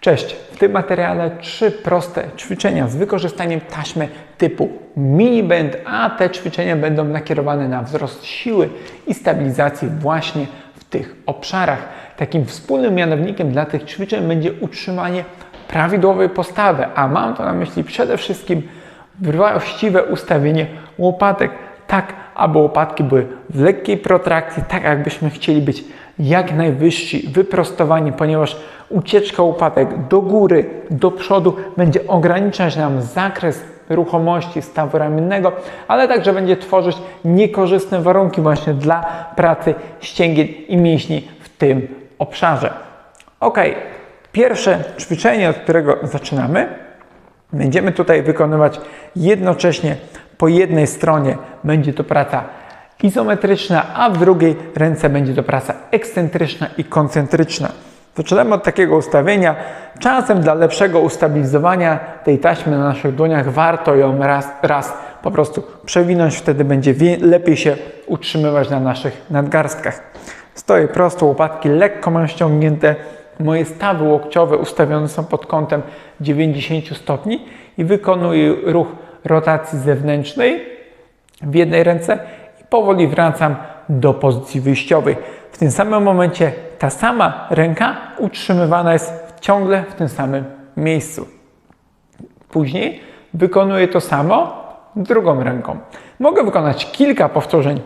Cześć! W tym materiale trzy proste ćwiczenia z wykorzystaniem taśmy typu mini band, a te ćwiczenia będą nakierowane na wzrost siły i stabilizacji właśnie w tych obszarach. Takim wspólnym mianownikiem dla tych ćwiczeń będzie utrzymanie prawidłowej postawy, a mam to na myśli przede wszystkim właściwe ustawienie łopatek, tak aby łopatki były w lekkiej protrakcji, tak jakbyśmy chcieli być jak najwyżsi, wyprostowani, ponieważ ucieczka łopatek do góry, do przodu będzie ograniczać nam zakres ruchomości stawu ramiennego, ale także będzie tworzyć niekorzystne warunki właśnie dla pracy ścięgien i mięśni w tym obszarze. Ok, pierwsze ćwiczenie, od którego zaczynamy, będziemy tutaj wykonywać jednocześnie po jednej stronie będzie to praca izometryczna, a w drugiej ręce będzie to praca ekscentryczna i koncentryczna. Zaczynamy od takiego ustawienia. Czasem dla lepszego ustabilizowania tej taśmy na naszych dłoniach warto ją raz, raz po prostu przewinąć, wtedy będzie lepiej się utrzymywać na naszych nadgarstkach. Stoję prosto, łopatki lekko mam ściągnięte, moje stawy łokciowe ustawione są pod kątem 90 stopni i wykonuję ruch rotacji zewnętrznej w jednej ręce i powoli wracam do pozycji wyjściowej. W tym samym momencie ta sama ręka utrzymywana jest ciągle w tym samym miejscu. Później wykonuję to samo drugą ręką. Mogę wykonać kilka powtórzeń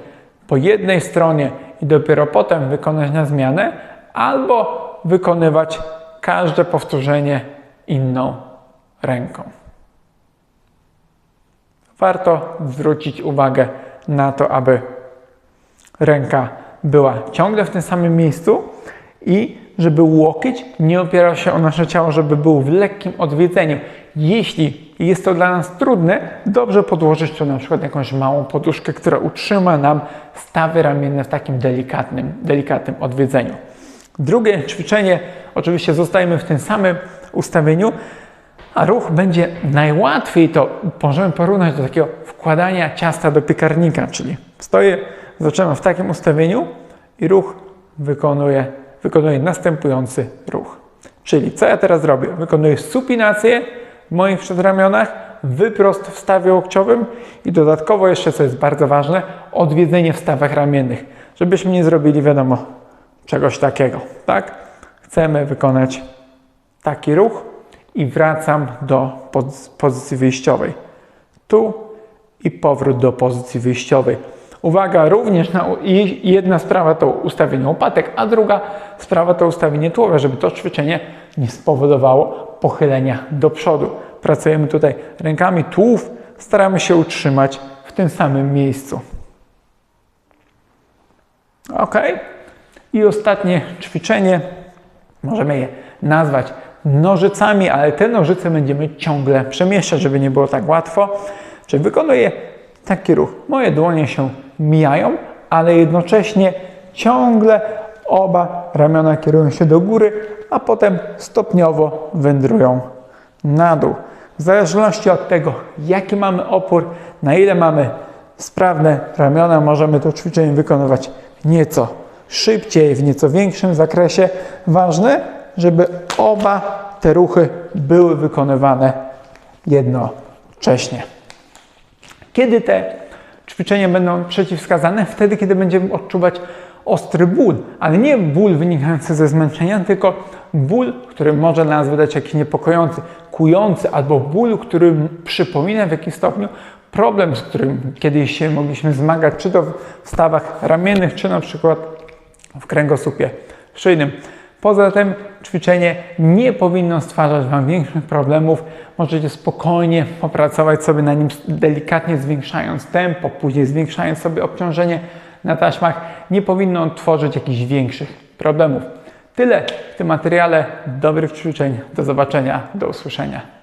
po jednej stronie i dopiero potem wykonać na zmianę, albo wykonywać każde powtórzenie inną ręką warto zwrócić uwagę na to, aby ręka była ciągle w tym samym miejscu i żeby łokieć nie opierał się o nasze ciało, żeby był w lekkim odwiedzeniu. Jeśli jest to dla nas trudne, dobrze podłożyć tu na przykład jakąś małą poduszkę, która utrzyma nam stawy ramienne w takim delikatnym, delikatnym odwiedzeniu. Drugie ćwiczenie, oczywiście zostajemy w tym samym ustawieniu, a ruch będzie najłatwiej to możemy porównać do takiego wkładania ciasta do piekarnika, czyli stoję, zaczynam w takim ustawieniu i ruch wykonuję, wykonuję następujący ruch. Czyli co ja teraz robię? Wykonuję supinację w moich przedramionach, wyprost w stawie łokciowym i dodatkowo jeszcze, co jest bardzo ważne, odwiedzenie w stawach ramiennych, żebyśmy nie zrobili, wiadomo, czegoś takiego, tak? Chcemy wykonać taki ruch, i wracam do pozycji wyjściowej. Tu i powrót do pozycji wyjściowej. Uwaga, również na, jedna sprawa to ustawienie łopatek, a druga sprawa to ustawienie tułowia, żeby to ćwiczenie nie spowodowało pochylenia do przodu. Pracujemy tutaj rękami, tułów staramy się utrzymać w tym samym miejscu. Ok. I ostatnie ćwiczenie, możemy je nazwać nożycami, ale te nożyce będziemy ciągle przemieszczać, żeby nie było tak łatwo. Czyli wykonuję taki ruch. Moje dłonie się mijają, ale jednocześnie ciągle oba ramiona kierują się do góry, a potem stopniowo wędrują na dół. W zależności od tego, jaki mamy opór, na ile mamy sprawne ramiona, możemy to ćwiczenie wykonywać nieco szybciej, w nieco większym zakresie. Ważne, żeby oba te ruchy były wykonywane jednocześnie. Kiedy te ćwiczenia będą przeciwwskazane? Wtedy, kiedy będziemy odczuwać ostry ból, ale nie ból wynikający ze zmęczenia, tylko ból, który może nas wydać jakiś niepokojący, kujący, albo ból, który przypomina w jakimś stopniu problem, z którym kiedyś się mogliśmy zmagać, czy to w stawach ramiennych, czy na przykład w kręgosłupie szyjnym. Poza tym ćwiczenie nie powinno stwarzać Wam większych problemów. Możecie spokojnie popracować sobie na nim, delikatnie zwiększając tempo, później zwiększając sobie obciążenie na taśmach. Nie powinno tworzyć jakichś większych problemów. Tyle w tym materiale. Dobrych ćwiczeń. Do zobaczenia. Do usłyszenia.